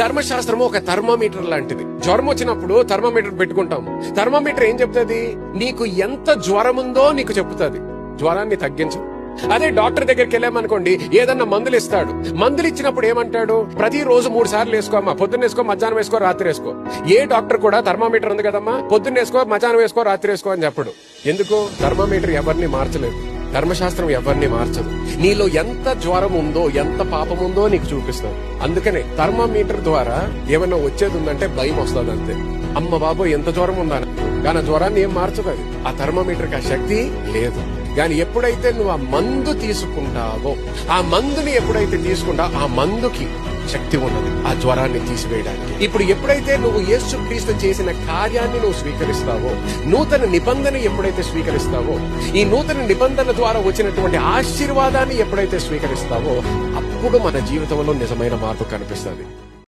ధర్మశాస్త్రము ఒక థర్మోమీటర్ లాంటిది. జ్వరం వచ్చినప్పుడు థర్మోమీటర్ పెట్టుకుంటాం థర్మోమీటర్ ఏం చెప్తుంది? నీకు ఎంత జ్వరం ఉందో నీకు చెప్తుంది. జ్వరాన్ని తగ్గించు. అదే డాక్టర్ దగ్గరికి వెళ్ళామనుకోండి ఏదన్నా మందులు ఇస్తాడు. మందులు ఇచ్చినప్పుడు ఏమంటాడు? ప్రతి రోజు మూడు సార్లు వేసుకో పొద్దున్న వేసుకో మధ్యాహ్నం వేసుకో రాత్రి వేసుకో. ఏ డాక్టర్ కూడా థర్మామీటర్ ఉంది కదమ్మా? పొద్దున్న వేసుకో మధ్యాహ్నం వేసుకో రాత్రి వేసుకో అని చెప్పడు. ఎందుకు? థర్మామీటర్ ఎవరిని మార్చలేదు. ధర్మశాస్త్రం ఎవరిని మార్చదు. నీలో ఎంత జ్వరం ఉందో ఎంత పాపం ఉందో నీకు చూపిస్తుంది అందుకనే థర్మామీటర్ ద్వారా ఏమన్నా వచ్చేది ఉందంటే భయం వస్తుంది అంతే. అమ్మ బాబు ఎంత జ్వరం ఉందా కానీ ఆ జ్వరాన్ని ఏం మార్చదు అది. ఆ థర్మామీటర్కి ఆ శక్తి లేదు. కానీ ఎప్పుడైతే నువ్వు ఆ మందు తీసుకుంటావో ఆ మందుని ఎప్పుడైతే తీసుకుంటావో ఆ మందుకి శక్తి ఉన్నది. ఆ జ్వరాన్ని తీసివేయడానికి. ఇప్పుడు ఎప్పుడైతే నువ్వు యేసు క్రీస్తు చేసిన కార్యాన్ని నువ్వు స్వీకరిస్తావో నూతన నిబంధన ఎప్పుడైతే స్వీకరిస్తావో ఈ నూతన నిబంధన ద్వారా వచ్చినటువంటి ఆశీర్వాదాన్ని ఎప్పుడైతే స్వీకరిస్తావో అప్పుడు మన జీవితంలో నిజమైన మార్పు కనిపిస్తుంది.